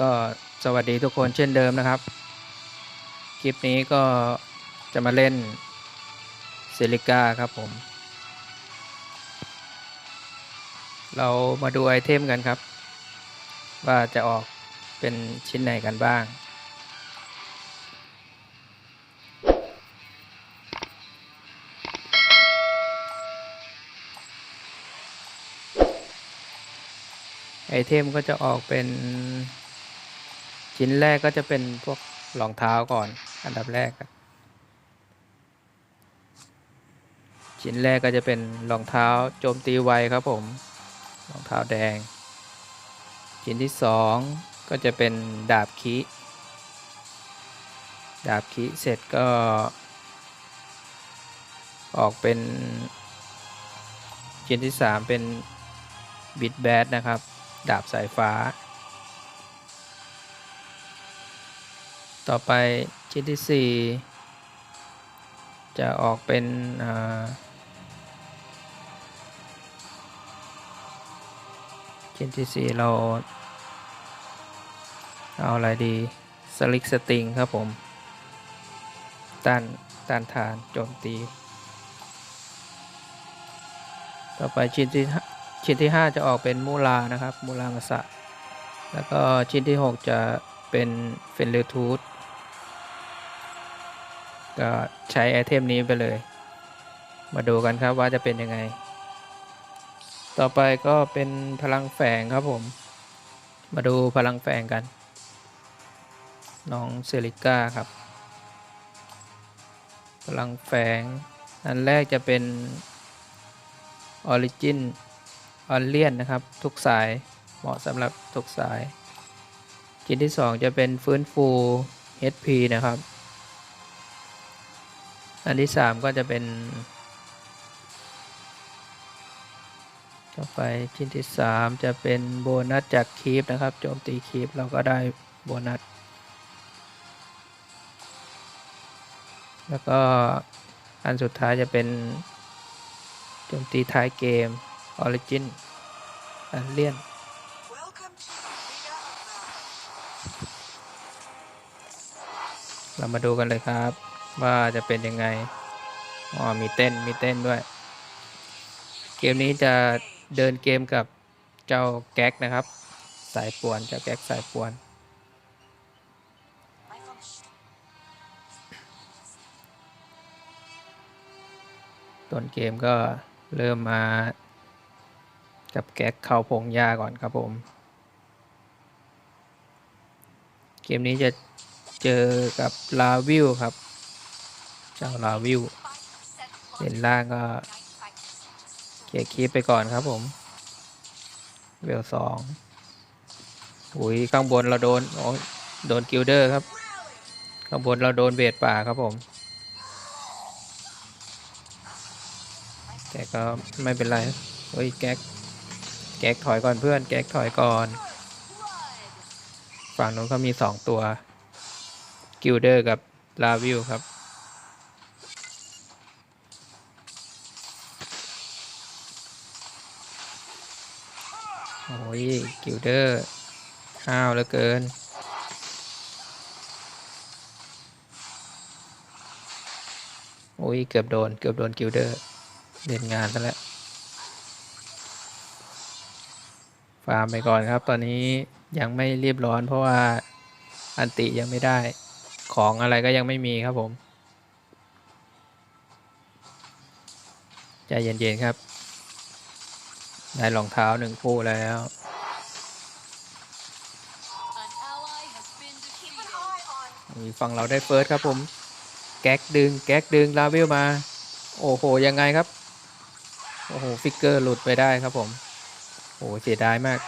ก็สวัสดีทุกคนเช่นเดิมนะครับ คลิปนี้ก็จะมาเล่นเซลิก้าครับผม เรามาดูไอเทมกันครับ ว่าจะออกเป็นชิ้นไหนกันบ้าง ไอเทมก็จะออกเป็น ชิ้นแรกก็จะเป็นพวกรองเท้าก่อน อันดับแรกครับชิ้นแรกก็จะเป็นรองเท้าโจมตีไวครับผมรองเท้าแดง ชิ้นที่สองก็จะเป็นดาบคิดาบคิเสร็จก็ ออกเป็นชิ้นที่สามเป็นบิดแบดนะครับ ดาบสายฟ้า ต่อไปชิ้นที่ 4 จะออกเป็นชิ้นที่ 4 เราเอาอะไรดีสลิกสติงครับผมต้านต้านทานโจมตี ต่อไปชิ้นที่ห้าชิ้นที่ 5 จะออกเป็นมูลานะครับ มูลามาสะ แล้วก็ชิ้นที่ 6 จะเป็นเฟนเรทูธ ก็ใช้ไอเทมนี้ไปเลย มาดูกันครับว่าจะเป็นยังไง ต่อไปก็เป็นพลังแฝงครับผม มาดูพลังแฝงกัน น้องเซริก้าครับ พลังแฝง อันแรกจะเป็นออริจินออนเลียนนะครับ ทุกสายเหมาะสำหรับทุกสาย ชิ้นที่ 2 จะเป็นฟื้นฟู HP นะครับ อันที่3ก็จะเป็น ต่อไปชิ้นที่3จะเป็นโบนัสจากคีปนะครับ โจมตีคีปเราก็ได้โบนัส แล้วก็อันสุดท้ายจะเป็น โจมตีท้ายเกม Origin อันเลียน Welcome to the Outback. เรามาดูกันเลยครับ ว่าจะเป็นยังไง อ๋อ มีเต้น มีเต้นด้วย เกมนี้จะเดินเกมกับเจ้าแก๊กนะครับ สายป่วน เจ้าแก๊กสายป่วน ต้นเกมก็เริ่มมา กับแก๊กเข้าพงหญ้าก่อนครับผม เกมนี้จะเจอกับลาวิวครับ เจ้าลาวิวเล่นล่างก็เกียร์คีปไปก่อนครับผมเวลสองอุ้ยข้างบนเราโดนโอ้ยโดนกิลเดอร์ครับ ข้างบนเราโดนเบดป่าครับผม แต่ก็ไม่เป็นไรเฮ้ยแก๊กแก๊กถอยก่อนเพื่อน แก๊กถอยก่อน ฝั่งนู้นเขามีสองตัว กิลเดอร์กับลาวิวครับ โอ้ยกิลเดอร์ห้าวเหลือเกิน โอ้ย เกือบโดน เกือบโดนกิลเดอร์เล่นงานซะแล้ว ฟาร์มไปก่อนครับ ตอนนี้ยังไม่รีบร้อนเพราะว่าอันติยังไม่ได้ ของอะไรก็ยังไม่มีครับผม ใจเย็นๆครับ ได้รองเท้าหนึ่งคู่แล้วมีฝั่งเราได้เฟิร์สครับผม แก๊กดึง แก๊กดึงลาวิลมา โอ้โห ยังไงครับ โอ้โห ฟิกเกอร์หลุดไปได้ครับผม โอ้โห เสียดายมาก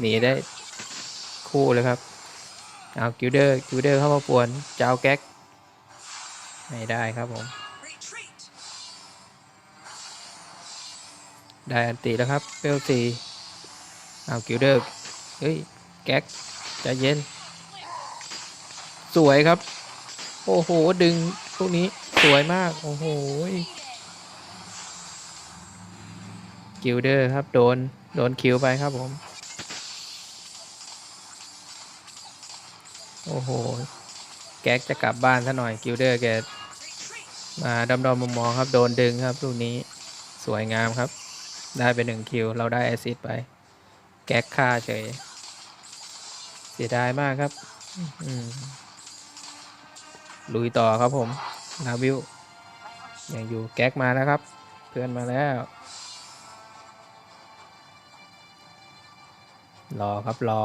หนีได้คู่เลยครับ เอากิลเดอร์ กิลเดอร์เข้ามาป่วน เจะเอาแก๊ก ไม่ได้ครับผม ได้อันติแล้วครับเปลสีเอากิลเดอร์เฮ้ย แก๊กใจเย็น สวยครับ โอ้โห ดึงพวกนี้สวยมาก โอ้โหกิลเดอร์ครับ โดน โดนคิวไปครับผม โอ้โห แก๊กจะกลับบ้านซะหน่อยกิลเดอร์แกมาดำดอมมองๆครับ โดนดึงครับลูกนี้สวยงามครับ ได้ไปหนึ่งคิว เราได้แอซิดไป แก๊กฆ่าเฉย เสียดายมากครับลุยต่อครับผม นาวิวยังอยู่แก๊กมาแล้วครับ เพื่อนมาแล้ว รอครับรอ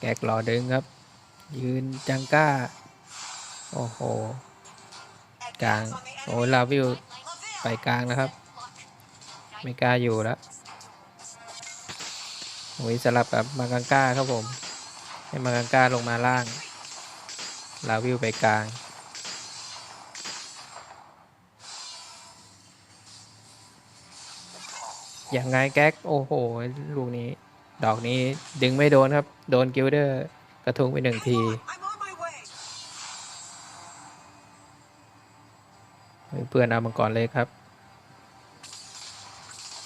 แก๊กรอดึงครับ ยืนจังก้า โอ้โห กลาง โอ้ลาวิว ไปกลางนะครับ ไม่กล้าอยู่แล้วโอ้ยสลับกับมากังก้าครับผม ให้มากังก้าลงมาล่าง ลาวิวไปกลาง อย่างไงแก๊ก โอ้โห ลูกนี้ ดอกนี้ดึงไม่โดนครับ โดนกิลเดอร์ กระทุ้งไปหนึ่งที เพื่อนเอามังกรเลยครับ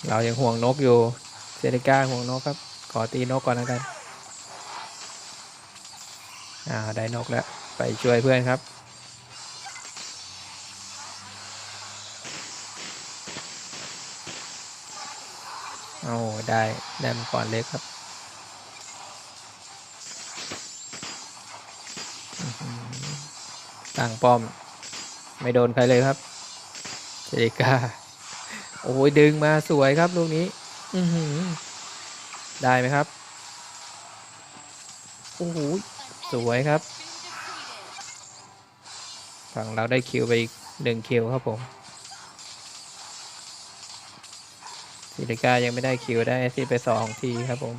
เรายังห่วงนกอยู่เซริก้าห่วงนกครับ ขอตีนกก่อนแล้วกันอ่าได้นกแล้ว ไปช่วยเพื่อนครับเอาได้ได้มังกรเล็กครับตั้งป้อม ไม่โดนใครเลยครับ เจริก้าโอ้ยดึงมาสวยครับลูกนี้อือหือได้ไหมครับ โอ้โหสวยครับ ฝั่งเราได้คิวไปอีกหนึ่งคิวครับผมเจริก้ายังไม่ได้คิวได้ที่ไปสองทีครับผม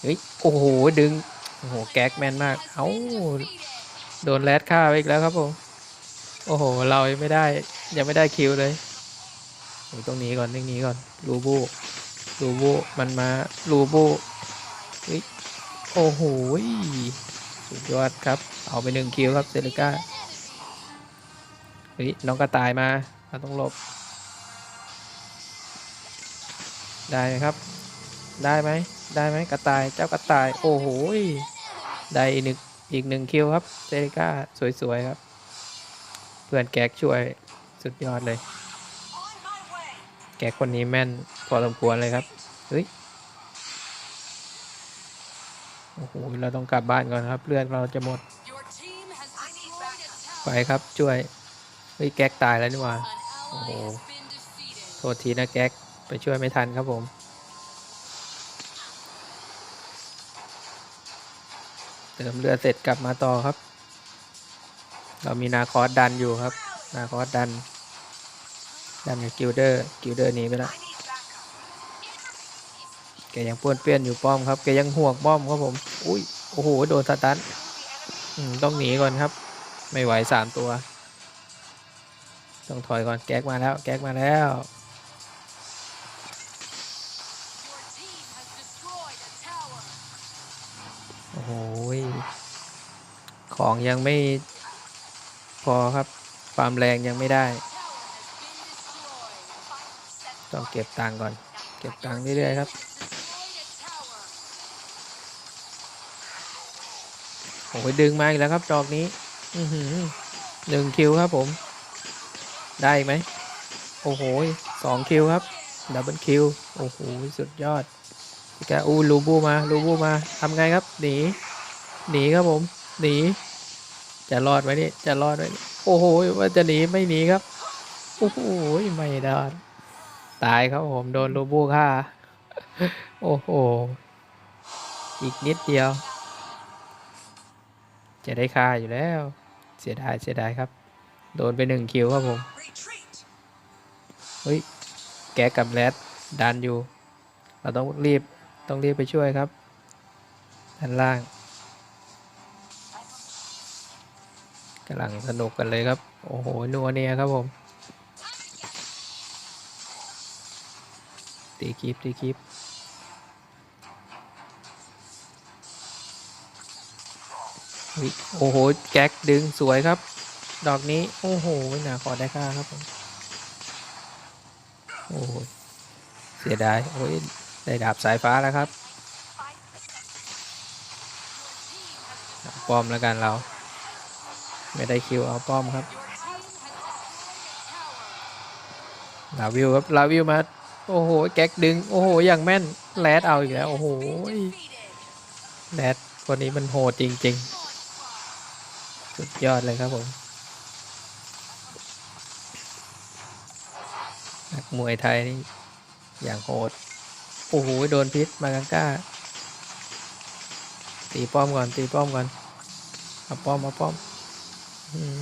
เฮ้ย โอ้โห ดึง โอ้โห แก๊กแมนมาก เอ้า โดนแรดฆ่าไปอีกแล้วครับผม โอ้โห เรายังไม่ได้ ยังไม่ได้คิวเลยต้องหนีก่อนต้องหนีก่อนลูบูลูบูมันมาลูบูเฮ้ยโอ้โหสุดยอดครับ เอาไปหนึ่งคิวครับเซริก้าเฮ้ยน้องกระต่ายมาเราต้องหลบ ได้ไครับ ได้ไหมได้ไหมกระต่ายเจ้ากระต่ายโอ้โหได้อีกหนึ่งอีกหนึ่งคิวครับเซริก้าสวยๆครับ เพื่อนแก๊กช่วย สุดยอดเลย On my way. แก๊กคนนี้แม่นพอสมควรเลยครับ เฮ้ย โอ้โห เราต้องกลับบ้านก่อนครับ เลือดเราจะหมด Your team has I need destroyed a ไป tower. ครับช่วย เฮ้ย แก๊กตายแล้วนี่หว่า An ally Oh. has been defeated. โทษทีนะแก๊ก ไปช่วยไม่ทันครับผมเติมเลือดเสร็จกลับมาต่อครับ เรามีนาคอสดันอยู่ครับ นาคอสดัน ดันกับกิลเดอร์กิลเดอร์หนีไปแล้วแกยังป้วนเปี้ยนอยู่ป้อมครับแกยังห่วงป้อมครับผม อุ้ยโอ้โหโดนสตันต้องหนีก่อนครับ ไม่ไหวสามตัว ต้องถอยก่อนแก๊กมาแล้วแก๊กมาแล้วโอ้โหยของยังไม่พอครับความแรงยังไม่ได้ ต้องเก็บตังก่อน เก็บตังเรื่อยๆครับโอ้โอ้ยดึงมาอีกแล้วครับดอกนี้ อือหือหนึ่งคิวครับผม ได้อีกไหม โอ้โหสองคิวครับ ดับเบิลคิว โอ้โห สุดยอดแกอู้ลูบูมาลูบูมาทำไงครับ หนี หนีครับผม หนี จะรอดไหมนี่ จะรอดไหมโอ้โห ว่าจะหนีไม่หนีครับ โอ้โห ไม่ได้ ตายครับผมโดนลูบูฆ่า โอ้โห อีกนิดเดียว จะได้ค่าอยู่แล้ว เสียดายเสียดายครับ โดนไปหนึ่งคิวครับผม เฮ้ย แกกับแรดดันอยู่ เราต้องรีบ ต้องรีบไปช่วยครับ ด้านล่างกำลังสนุกกันเลยครับ โอ้โห นัวเนียครับผม ตีคลิปตีคลิปโอ้โห แก๊กดึงสวยครับ ดอกนี้ โอ้โหหนาขอได้ค่าครับผมโอ้โหเสียดายโอ้ยได้ดาบสายฟ้าแล้วครับป้อมแล้วกันเรา ไม่ได้คิวเอาป้อมครับลาวิวครับลาวิวมา โอ้โห แก๊กดึง โอ้โห อย่างแม่นแรดเอาอีกแล้ว โอ้โหแรดคนนี้มันโหดจริง ๆ สุดยอดเลยครับผมนักมวยไทยนี่ อย่างโหด โอ้โห โดนพิษมากังก้า ตีป้อมก่อน ตีป้อมก่อนเอาป้อมเอาป้อมอืม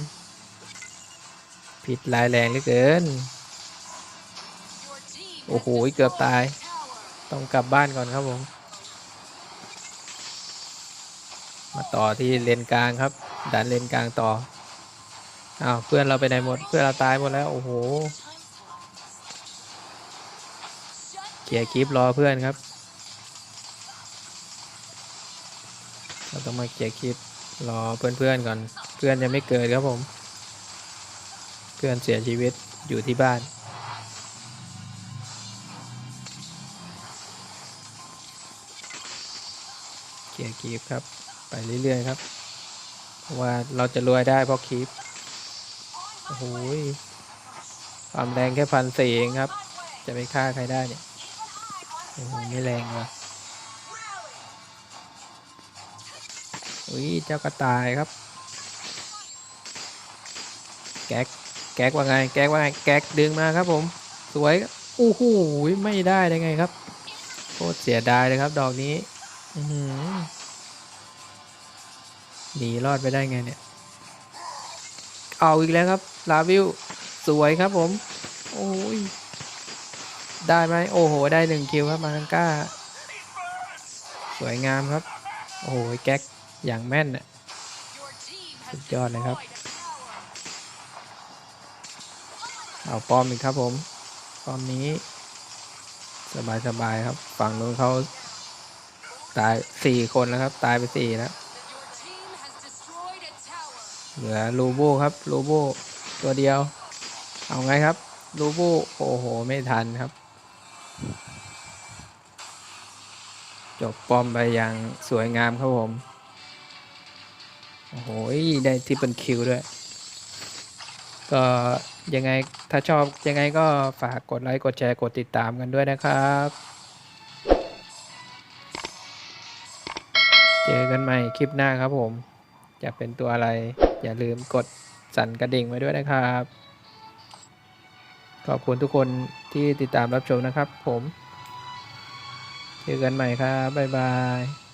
พิษร้ายแรงเหลือเกิน โอ้โห เกือบตาย ต้องกลับบ้านก่อนครับผม มาต่อที่เลนกลางครับ ดันเลนกลางต่อ อ้าว เพื่อนเราไปไหนหมด เพื่อนเราตายหมดแล้ว โอ้โห เกียร์คลิปรอเพื่อนครับ เราต้องมาเกียร์คลิปรอเพื่อนๆก่อน เพื่อนยังไม่เกิดครับผม เพื่อนเสียชีวิตอยู่ที่บ้าน เกียร์คลิปครับ ไปเรื่อยๆครับ เพราะว่าเราจะรวยได้เพราะคลิปโอ้โหยความแรงแค่พันสี่เองครับ จะไปฆ่าใครได้เนี่ยโอ้โหไม่แรงว่ะอุ้ยเจ้ากระต่ายครับ แก๊กแก๊กว่าไง แก๊กว่าไงแก๊กดึงมาครับผม สวยโอ้โหไม่ได้ได้ไงครับโคตรเสียดายเลยครับ ดอกนี้ หนีรอดไปได้ไงเนี่ย เอาอีกแล้วครับ ลาวิว สวยครับผม โอ้ย ได้ไหม โอ้โห ได้หนึ่งคิวครับ มาคังก้า สวยงามครับ โอ้โห แก๊ก อย่างแม่นน่ะสุดยอดเลยครับ เอาป้อมอีกครับผม ป้อมนี้ สบายสบายๆครับ ฝั่งนู้นเขา ตายสี่คนแล้วครับ ตายไปสี่แล้ว Your team has destroyed a tower. เหลือลูโบครับลูโบตัวเดียว เอาไงครับลูโบโอ้โห ไม่ทันครับ จบป้อมไปอย่างสวยงามครับผม โอ้โห ได้ที่เป็นคิวด้วย ก็ยังไงถ้าชอบยังไงก็ฝากกดไลค์ กดแชร์ กดติดตามกันด้วยนะครับ จอกันใหม่คลิปหน้าครับผม จะเป็นตัวอะไร อย่าลืมกดสั่นกระดิ่งไว้ด้วยนะครับ ขอบคุณทุกคนที่ติดตามรับชมนะครับผม เจอกันใหม่ครับ บ๊ายบาย